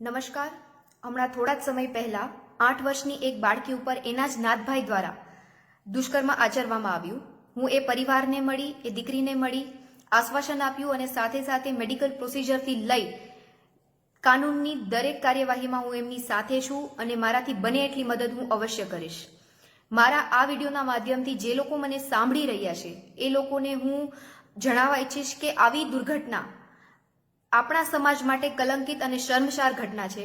નમસ્કાર. હમણાં થોડા જ સમય પહેલા આઠ વર્ષની એક બાળકી ઉપર એના જ નાથભાઈ દ્વારા દુષ્કર્મ આચરવામાં આવ્યું. હું એ પરિવારને મળી, એ દીકરીને મળી, આશ્વાસન આપ્યું અને સાથે સાથે મેડિકલ પ્રોસિજરથી લઈ કાનૂનની દરેક કાર્યવાહીમાં હું એમની સાથે છું અને મારાથી બને એટલી મદદ હું અવશ્ય કરીશ. મારા આ વિડીયોના માધ્યમથી જે લોકો મને સાંભળી રહ્યા છે, એ લોકોને હું જણાવવા ઈચ્છીશ કે આવી દુર્ઘટના આપણા સમાજ માટે કલંકિત અને શર્મસાર ઘટના છે.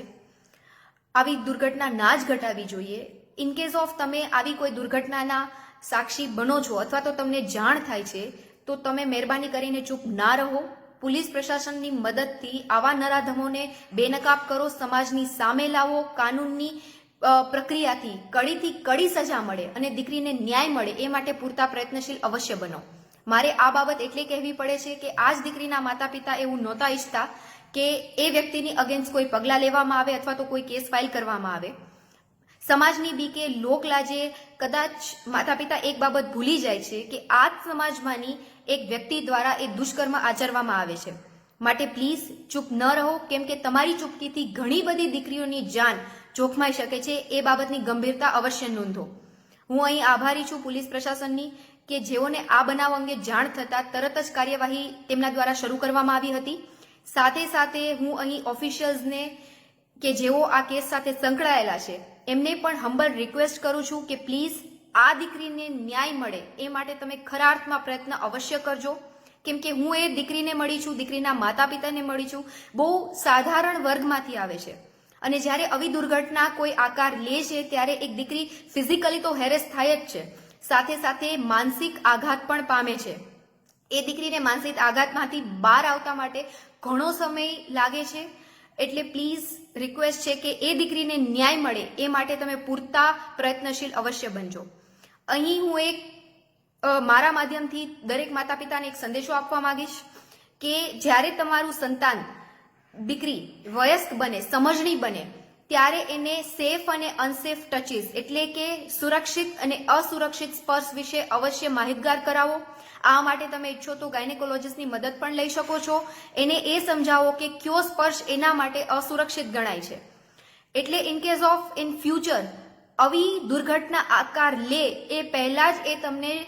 આવી દુર્ઘટના ના જ ઘટાવી જોઈએ. ઇન કેસ ઓફ તમે આવી કોઈ દુર્ઘટનાના સાક્ષી બનો છો અથવા તો તમને જાણ થાય છે, તો તમે મહેરબાની કરીને ચૂપ ના રહો. પોલીસ પ્રશાસનની મદદથી આવા નરાધમોને બેનકાબ કરો, સમાજની સામે લાવો, કાનૂનની પ્રક્રિયાથી કડીથી કડી સજા મળે અને દીકરીને ન્યાય મળે એ માટે પૂરતા પ્રયત્નશીલ અવશ્ય બનો. મારે આ બાબત એટલે કહેવી પડે છે કે આ જ દીકરીના માતા પિતા એવું નહોતા ઈચ્છતા કે એ વ્યક્તિની અગેન્સ્ટ કોઈ પગલાં લેવામાં આવે અથવા તો કોઈ કેસ ફાઇલ કરવામાં આવે. સમાજની બીકે લોકલાજે કદાચ માતા પિતા એક બાબત ભૂલી જાય છે કે આ જ સમાજમાંની એક વ્યક્તિ દ્વારા એ દુષ્કર્મ આચરવામાં આવે છે. માટે પ્લીઝ ચૂપ ન રહો, કેમ કે તમારી ચૂપકીથી ઘણી બધી દીકરીઓની જાન જોખમાઈ શકે છે એ બાબતની ગંભીરતા અવશ્ય નોંધો. હું અહીં આભારી છું પોલીસ પ્રશાસનની કે જેઓને આ બનાવ અંગે જાણ થતાં તરત જ કાર્યવાહી તેમના દ્વારા શરૂ કરવામાં આવી હતી. સાથે સાથે હું અહીં ઓફિશિયલ્સને કે જેઓ આ કેસ સાથે સંકળાયેલા છે, એમને પણ હંબલ રિક્વેસ્ટ કરું છું કે પ્લીઝ આ દીકરીને ન્યાય મળે એ માટે તમે ખરા અર્થમાં પ્રયત્ન અવશ્ય કરજો. કેમ કે હું એ દીકરીને મળી છું, દીકરીના માતા પિતાને મળી છું. બહુ સાધારણ વર્ગમાંથી આવે છે. અને જ્યારે આવી દુર્ઘટના કોઈ આકાર લે છે, ત્યારે એક દીકરી ફિઝિકલી તો હેરેસ થાય જ છે. સાથે સાથે માનસિક આઘાત પણ પામે છે. એ દીકરીને માનસિક આઘાતમાંથી બહાર આવતા માટે ઘણો સમય લાગે છે. એટલે પ્લીઝ રિક્વેસ્ટ છે કે એ દીકરીને ન્યાય મળે. એ માટે તમે પૂરતા પ્રયત્નશીલ અવશ્ય બનજો. અહીં હું એક મારા માધ્યમથી દરેક માતા પિતાને એક સંદેશો આપવા માંગીશ કે જ્યારે તમારું સંતાન દીકરી વયસ્ક બને, સમજણી બને, ત્યારે એને સેફ અને અનસેફ ટચીસ એટલે કે સુરક્ષિત અને અસુરક્ષિત સ્પર્શ વિશે અવશ્ય માહિતગાર કરાવો. આ માટે તમે ઈચ્છો તો ગાયનેકોલોજીસ્ટની મદદ પણ લઈ શકો છો. એને એ સમજાવો કે કયો સ્પર્શ એના માટે અસુરક્ષિત ગણાય છે. એટલે in case of in future આવી દુર્ઘટના આકાર લે એ પહેલા જ એ તમને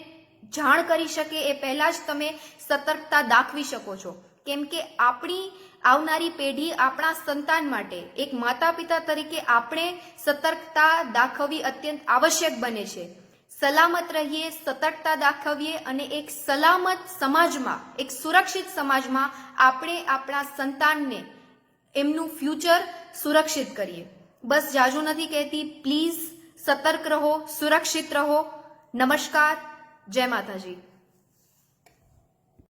જાણ કરી શકે એ પહેલા જ તમે સતર્કતા દાખવી શકો છો. કેમ કે આપણી આવનારી પેઢી આપણા સંતાન માટે એક માતા પિતા તરીકે આપણે સતર્કતા દાખવવી અત્યંત આવશ્યક બને છે. સલામત રહીએ, સતર્કતા દાખવીએ અને એક સલામત સમાજમાં, એક સુરક્ષિત સમાજમાં આપણે આપણા સંતાનને એમનું ફ્યુચર સુરક્ષિત કરીએ. બસ જાજુ નથી કહેતી, પ્લીઝ સતર્ક રહો, સુરક્ષિત રહો. નમસ્કાર. જય માતાજી.